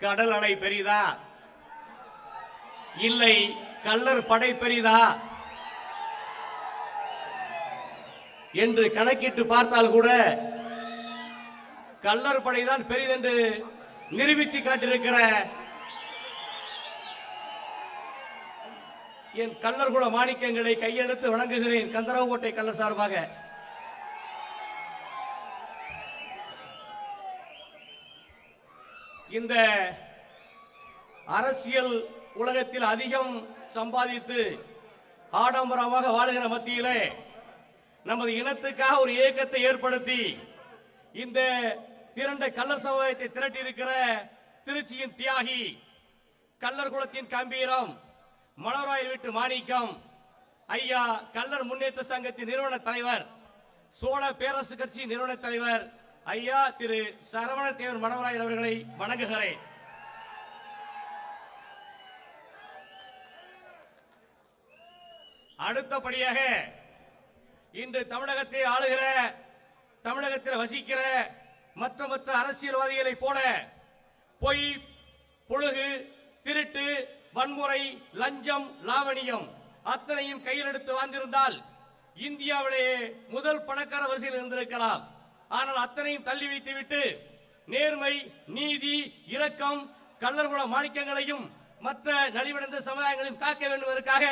கடல் அலை பெரிதா? இல்லை கல்லர் படை பெரிதா? என்று கணக்கிட்டு பார்த்தால் கூட கல்லர் படைதான் பெரிதென்று நிரூபித்து காட்டியிருக்கிற என் கள்ளர்குல மாணிக்கங்களை கையெடுத்து வணங்குகிறேன் கந்தரவக்கோட்டை கள்ள சார்பாக. இந்த அரசியல் உலகத்தில் அதிகம் சம்பாதித்து ஆடம்பரமாக வாழுகிற மத்தியிலே நமது இனத்துக்காக ஒரு இயக்கத்தை ஏற்படுத்தி இந்த திரண்ட கள்ளர் சமுதாயத்தை திரட்டி இருக்கிற திருச்சியின் தியாகி கள்ளர் குலத்தின் கம்பீரம் மலராயர் வீட்டு மாணிக்கம் ஐயா கல்லர் முன்னேற்ற சங்கத்தின் நிறுவன தலைவர் சோழ பேரரசு கட்சி நிறுவன தலைவர் ஐயா திரு சரவணத்தேவர் மனோராயர் அவர்களை வணங்குகிறேன். அடுத்தபடியாக இன்று தமிழகத்தை ஆளுகிற தமிழகத்தில் வசிக்கிற மற்ற மற்ற அரசியல்வாதிகளை போல பொய் புழுகு திருட்டு வன்முறை லஞ்சம் லாவணியம் அத்தனையும் கையில் எடுத்து வாழ்ந்திருந்தால் இந்தியாவிலேயே முதல் பணக்கார வரிசையில் இருந்திருக்கலாம். ஆனால் அத்தனையும் தள்ளி வைத்துவிட்டு நேர்மை நீதி இரக்கம் கள்ளர்குல மாணிக்கங்களையும் மற்ற நலிவடைந்த சமுதாயங்களையும் காக்க வேண்டுவதற்காக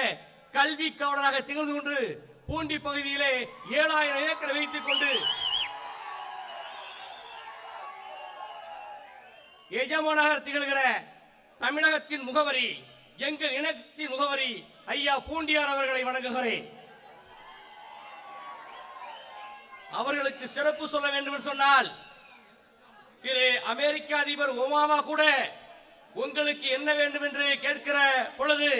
கல்வி கவடராக திகழ்ந்து கொண்டு பூண்டி பகுதியிலே ஏழாயிரம் ஏக்கர் வைத்துக் கொண்டு எஜமானாக திகழ்கிற தமிழகத்தின் முகவரி எங்கள் இனத்தின் முகவரி ஐயா பூண்டியார் அவர்களை வணங்குகிறேன். அவர்களுக்கு சிறப்பு சொல்ல வேண்டும் என்று சொன்னால் திரு அமெரிக்க அதிபர் ஒபாமா கூட உங்களுக்கு என்ன வேண்டும் என்று கேட்கிற பொழுது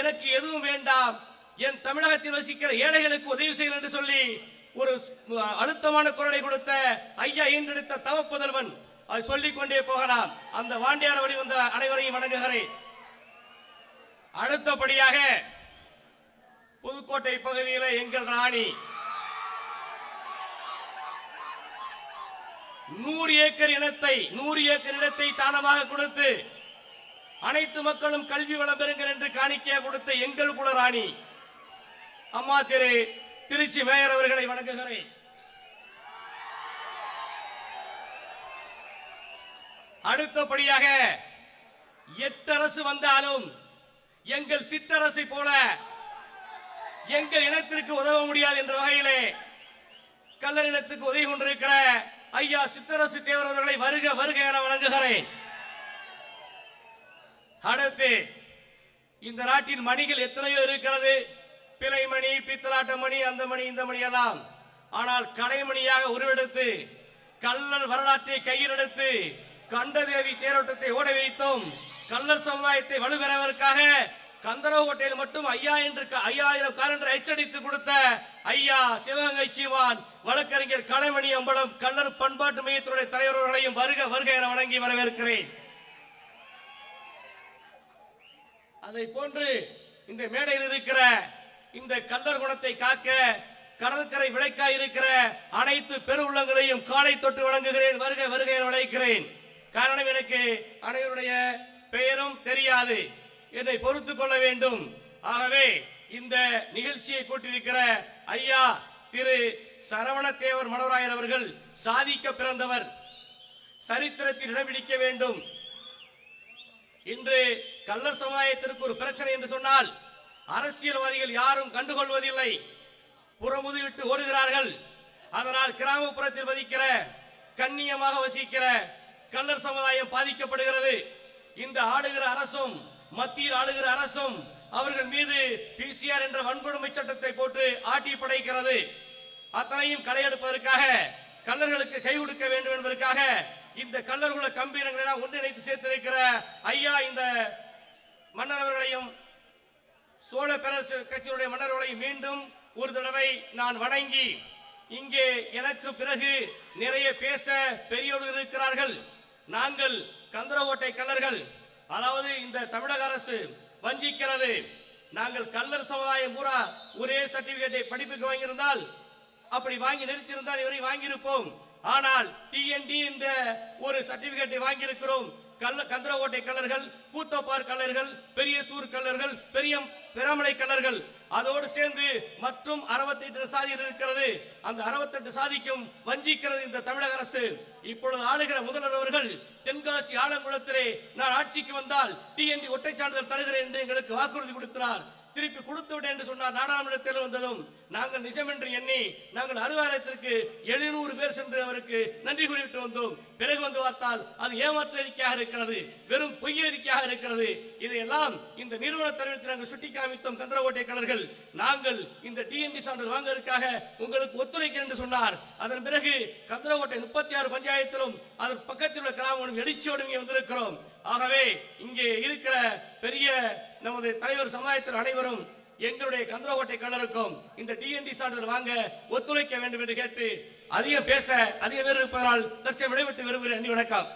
எனக்கு எதுவும் வேண்டாம் என் தமிழகத்தில் வசிக்கிற ஏழைகளுக்கு உதவி செய்யுங்கள் என்று சொல்லி ஒரு அழுத்தமான குரலை கொடுத்த ஐயா ஈன்றெடுத்த தவப்புதல்வன் அதை சொல்லிக் கொண்டே போகலாம். அந்த வாண்டியார் வழி வந்த அனைவரையும் வணங்குகிறேன். அடுத்தபடியாக புதுக்கோட்டை பகுதியில் எங்கள் ராணி நூறு ஏக்கர் இனத்தை நூறு ஏக்கர் இடத்தை தானமாக கொடுத்து அனைத்து மக்களும் கல்வி வளம் பெறுங்கள் என்று காணிக்கையாக கொடுத்த எங்கள் குலராணி அம்மா திரு திருச்சி மேயர் அவர்களை வணங்குகிறேன். அடுத்தபடியாக எட்டரசு வந்தாலும் எங்கள் சிற்றரசை போல எங்கள் இனத்திற்கு உதவ முடியாது என்ற வகையிலே கல்லர் இனத்துக்கு உதவி கொண்டிருக்கிற ஐயா சித்தரசு தேவர் அவர்களை வருக வருக என வழங்குகிறேன் அடுத்து இந்த நாட்டில் மணிகள் எத்தனையோ இருக்கிறது. பிழை மணி பித்தலாட்ட மணி அந்த மணி இந்த மணி எல்லாம். ஆனால் கலைமணியாக உருவெடுத்து கள்ளர் வரலாற்றை கையில் எடுத்து கண்டதேவி தேரோட்டத்தை ஓட வைத்தோம். கள்ளர் சமுதாயத்தை வலுப்பெறவதற்காக கந்தரவக்கோட்டையில் மட்டும் ஐயா என்று ஐயாயிரம் கால் என்று எச்சரித்து கொடுத்த ஐயா சிவகங்கை சீவான் வழக்கறிஞர் கலைமணி அம்பலம் கள்ளர் பண்பாட்டு மையத்தினுடைய தலைவர்களையும் வருக வருக என வணங்கி வரவேற்கிறேன். அதை போன்று இந்த மேடையில் இருக்கிற இந்த கல்லர் குணத்தை காக்க கடற்கரை விளைக்காய் இருக்கிற அனைத்து பெருவுள்ளங்களையும் காலை தொட்டு வணங்குகிறேன். வருக வருக என வணங்குகிறேன். காரணம் எனக்கு அனைவருடைய பெயரும் தெரியாது. என்னை பொறுத்துக் கொள்ள வேண்டும். ஆகவே இந்த நிகழ்ச்சியை கூட்டியிருக்கிற ஐயா திரு சரவணத்தேவர் மனோராயர் அவர்கள் சாதிக்க பிறந்தவர். சரித்திரத்தில் இடம் பிடிக்க வேண்டும். இன்று கள்ளர் சமுதாயத்திற்கு ஒரு பிரச்சனை என்று சொன்னால் அரசியல்வாதிகள் யாரும் கண்டுகொள்வதில்லை. புறமுதுவிட்டு ஓடுகிறார்கள். அதனால் கிராமப்புறத்தில் வசிக்கிற கண்ணியமாக வசிக்கிற கள்ளர் சமுதாயம் பாதிக்கப்படுகிறது. இந்த ஆளுகிற அரசும் மத்தியில் ஆளுகிற அரசும் அவர்கள் மீது பிசிஆர் என்ற வன்கொடுமை சட்டத்தை போட்டு ஆட்டி படைக்கிறது. அத்தனையும் களையெடுப்பதற்காக கல்லர்களுக்கு கை கொடுக்க வேண்டும் என்பதற்காக இந்த கல்லர்குல கம்பீரங்களை எல்லாம் ஒன்றிணைத்து சேர்த்திருக்கிற ஐயா இந்த மன்னரவர்களையும் சோழ பேரரசு கட்சியினுடைய மன்னர்களையும் மீண்டும் ஒரு தடவை நான் வணங்கி இங்கே எனக்கு பிறகு நிறைய பேச பெரியோர்கள் இருக்கிறார்கள். நாங்கள் கந்தரவோட்டை கல்லர்கள் அதாவது இந்த தமிழக அரசு வஞ்சிக்கிறது. நாங்கள் கல்லர் சமுதாயம் பூரா ஒரே சர்டிபிகேட்டை படிப்புக்கு வாங்கியிருந்தால் அப்படி வாங்கி நிறுத்தியிருந்தால் இவரை வாங்கியிருப்போம். ஆனால் டிஎன்டி என்ற ஒரு சர்டிபிகேட்டை வாங்கியிருக்கிறோம். கல்ல கந்தரகோட்டை கல்லர்கள் கூத்தப்பார் கல்லர்கள் பெரிய சூர் கல்லர்கள் பெரிய பெராமலை கல்லர்கள். அதோடு சேர்ந்து மற்றும் 68 சாதிகள் இருக்கிறது. அந்த 68 சாதிக்கும் வஞ்சிக்கிறது இந்த தமிழக அரசு. இப்பொழுது ஆளுகிற முதல்வர் அவர்கள் தென்காசி ஆலங்குளத்திலே நான் ஆட்சிக்கு வந்தால் டிஎன்டி ஒட்டை சான்றிதழ் தருகிறேன் என்று எங்களுக்கு வாக்குறுதி கொடுத்தார் திருப்பி கொடுத்து விட்டேன் என்று சொன்னார். நாடாளுமன்றத்தில் வந்ததும் நாங்கள் நிஜம் என்று எண்ணி நாங்கள் அறுவாலயத்திற்கு எழுநூறு பேர் சென்று அவருக்கு நன்றி கூறிவிட்டு வந்தோம். பிறகு வந்து பார்த்தால் அது ஏமாற்று அறிக்கையாக இருக்கிறது வெறும் பொய் அறிக்கையாக இருக்கிறது. இதையெல்லாம் இந்த நிறுவன தெரிவித்து நாங்கள் சுட்டி காமித்தோம் கந்தரகோட்டை கலர்கள் நாங்கள் இந்த டிஎன்டி சான்றிதழ் வாங்குவதற்காக உங்களுக்கு ஒத்துழைக்கிறேன் என்று சொன்னார். அதன் பிறகு கந்தரகோட்டை முப்பத்தி ஆறு பஞ்சாயத்திலும் அதன் பக்கத்தில் உள்ள கிராமங்களும் எழுச்சியோடு இங்கே வந்திருக்கிறோம். ஆகவே இங்கே இருக்கிற பெரிய நமது தலைவர் சமுதாயத்தில் அனைவரும் எங்களுடைய கந்தரகோட்டை கல்லருக்கும் இந்த டிஎன்டி சான்றிதழ் வாங்க ஒத்துழைக்க வேண்டும் என்று கேட்டு அதிகம் பேச அதிக பேர் இருப்பதனால் தற்செயல் விடைபெற்று விரும்புகிறேன் வணக்கம்.